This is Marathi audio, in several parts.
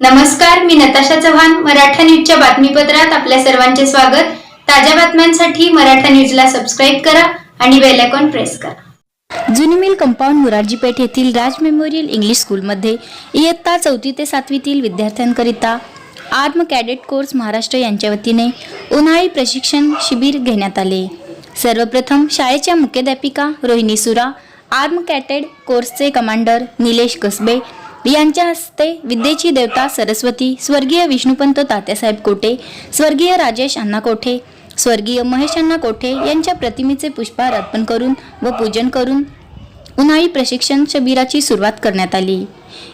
नमस्कार मी नताशा चव्हाण मराठा न्यूजच्या बातमीपत्रात आपल्या सर्वांचे स्वागत. ताज्या बातम्यांसाठी मराठा न्यूजला सबस्क्राईब करा आणि बेल आयकॉन प्रेस करा. जुनी मिल कंपाऊंड मुरारजीपेठ येथील राज मेमोरियल इंग्लिश स्कूलमध्ये इयत्ता चौथी ते सातवीतील विद्यार्थ्यांकरिता आर्म कॅडेट कोर्स महाराष्ट्र यांच्या वतीने उन्हाळी प्रशिक्षण शिबिर घेण्यात आले. सर्वप्रथम शाळेच्या मुख्याध्यापिका रोहिणी सुरा आर्म कॅटेड कोर्सचे कमांडर निलेश कसबे यांच्या हस्ते विद्येची देवता सरस्वती स्वर्गीय विष्णुपंत तात्यासाहेब कोठे स्वर्गीय राजेश अण्णा कोठे स्वर्गीय महेश अण्णा कोठे यांच्या प्रतिमेचे पुष्पहार अर्पण करून व पूजन करून उन्हाळी प्रशिक्षण शिबिराची सुरुवात करण्यात आली.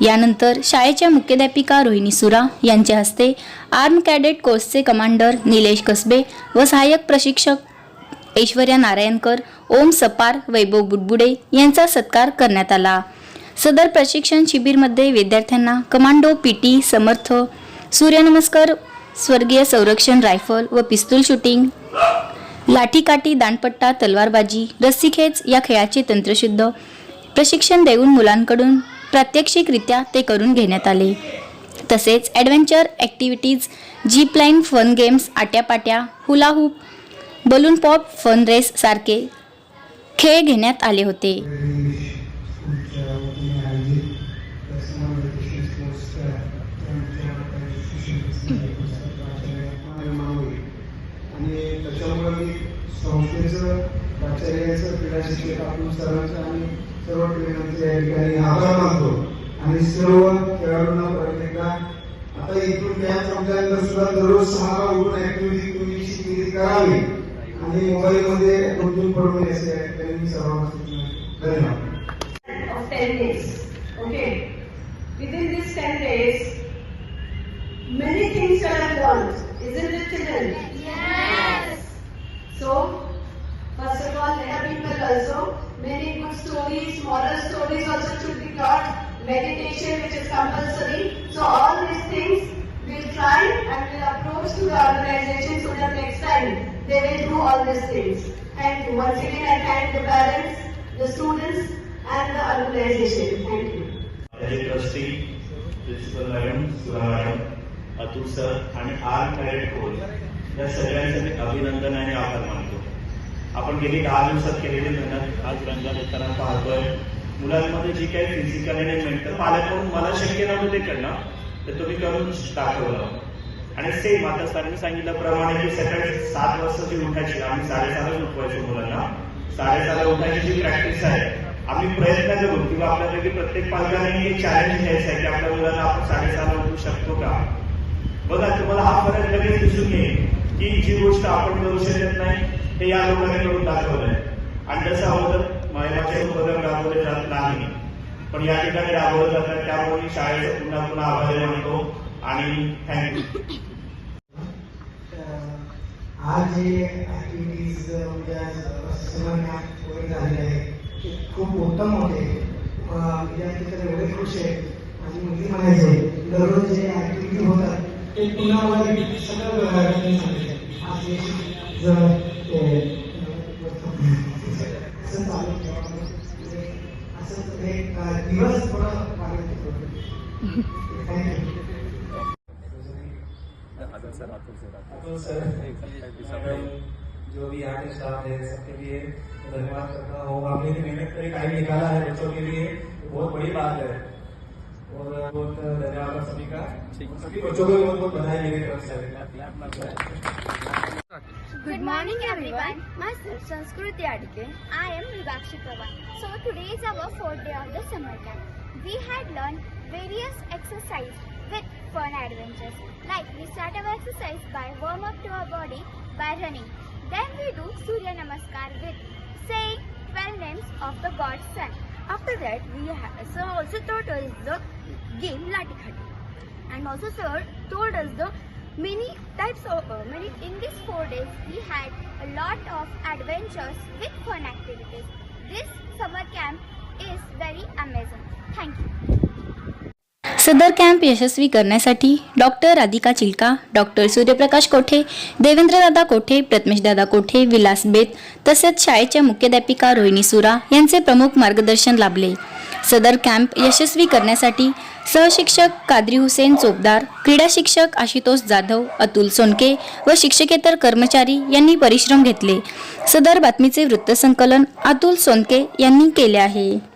यानंतर शाळेच्या मुख्याध्यापिका रोहिणी सुरा यांच्या हस्ते आर्म कॅडेट कोर्सचे कमांडर निलेश कसबे व सहाय्यक प्रशिक्षक ऐश्वर्या नारायणकर ओम सपार वैभव बुडबुडे यांचा सत्कार करण्यात आला. सदर प्रशिक्षण शिबिरमध्ये विद्यार्थ्यांना कमांडो पीटी समर्थ सूर्यनमस्कार स्वर्गीय संरक्षण रायफल व पिस्तूल शूटिंग लाठीकाठी दांडपट्टा तलवारबाजी रस्सीखेच या खेळाचे तंत्रशुद्ध प्रशिक्षण देऊन मुलांकडून प्रात्यक्षिकरित्या ते करून घेण्यात आले. तसेच adventure activities jeep line fun games आट्यापाट्या hula hoop balloon pop fun race सारखे खेळ घेण्यात आले होते. मानवी आणि त्याच्यामुळे मी संस्थेचं प्राचार्याचं क्रीडा शिक्षक आपण सर्वांचं आणि सर्व क्रीडांचे या ठिकाणी आभार मानतो आणि सर्व खेळाडूंना प्रत्येकदा आता इथून मॅच संपल्यानंतर सुद्धा दररोज सहा उठून ऍक्टिव्हिटी तुम्ही शिकली करावी आणि मोबाईलमध्ये गुंतून पडू नये असे या ठिकाणी मी सर्वांना सूचना धन्यवाद of 10 days. Okay. Within these 10 days, many things you have learned, isn't it children? Yes. So, first of all, there let people also, many good stories, moral stories also should be taught, meditation which is compulsory. So all these things we'll try and we'll approach to the organization so that next time they will do all these things. And once again, I thank the parents, the students, and the organization. Thank you. Hey, trustee, Principal Madam, Sula Madam, Atul sir आणि आर कॅरेट कोल या सगळ्यांचं मी अभिनंदन आणि आभार मानतो. आपण गेली दहा दिवसात केलेली मेहनत आज रंगात येताना पाहतोय. मुलांमध्ये जी काही फिजिकल आणि मेंटल पालकडून मला शक्य नव्हतं ते करणं तर तुम्ही करून दाखवलं. आणि सेम आता सरांनी सांगितल्याप्रमाणे की सकाळी सात वाजता जी उठायची आम्ही साडेसहाला उठवायचो मुलांना. साडेसहाला उठायची जी प्रॅक्टिस आहे आम्ही प्रयत्न करू किंवा आपल्यापैकी प्रत्येक पालकांनी हे चॅलेंज घ्यायचं आहे की आपल्या मुलांना आपण साडेसहाला उठू शकतो का? बघा तुम्हाला हा फरक लगेच दिसून येईल की जी गोष्ट आपण करू शकत नाही हे या लोकांनी करून दाखवलंय. आणि जसं अगोदर महिलाचे उपक्रम राबवले जात नाही पण या ठिकाणी राबवलं जातात त्यामुळे मी शाळेचं पुन्हा पुन्हा आभारी मानतो आणि थँक्यू आज जे ऍक्टिव्हिटीज म्हणजे आज झालेले आहे खूप उत्तम होते. विद्यार्थी तर एवढे खुश आहेत. आणि मुली म्हणायचे दररोज जे ऍक्टिव्हिटी होतात ते हे ते, अं, अं, जो भी के स्टाफ है सबके लिए धन्यवाद करता हूँ आपने मेहनत करके टाइम निकाला है बच्चों के लिए तो बहुत बड़ी बात है और बहुत धन्यवाद आप सभी का सभी बच्चों को बहुत बहुत बधाई मेरी तरफ से Good morning everyone. Myself Sanskriti Adike. I am Vivakshi Pravan. So today is our fourth day of the summer camp. We had learned various exercise with fun adventures. Like we start our exercise by warm up to our body by running. Then we do Surya Namaskar with saying 12 names of the god sun. After that we so also taught us the game Lati Khati. and also sir told us the many types of uh, many in these four days we had a lot of adventures with fun activities. This summer camp is very amazing. Thank you सदर कॅम्प यशस्वी करण्यासाठी डॉक्टर राधिका चिलका डॉक्टर सूर्यप्रकाश कोठे देवेंद्रदादा कोठे प्रथमेशदादा कोठे विलास बेत तसेच शाळेच्या मुख्याध्यापिका रोहिणी सुरा यांचे प्रमुख मार्गदर्शन लाभले. सदर कॅम्प यशस्वी करण्यासाठी सहशिक्षक कादरी हुसेन चोपदार क्रीडा शिक्षक आशुतोष जाधव अतुल सोनके व शिक्षकेतर कर्मचारी यांनी परिश्रम घेतले. सदर बातमीचे वृत्तसंकलन अतुल सोनके यांनी केले आहे.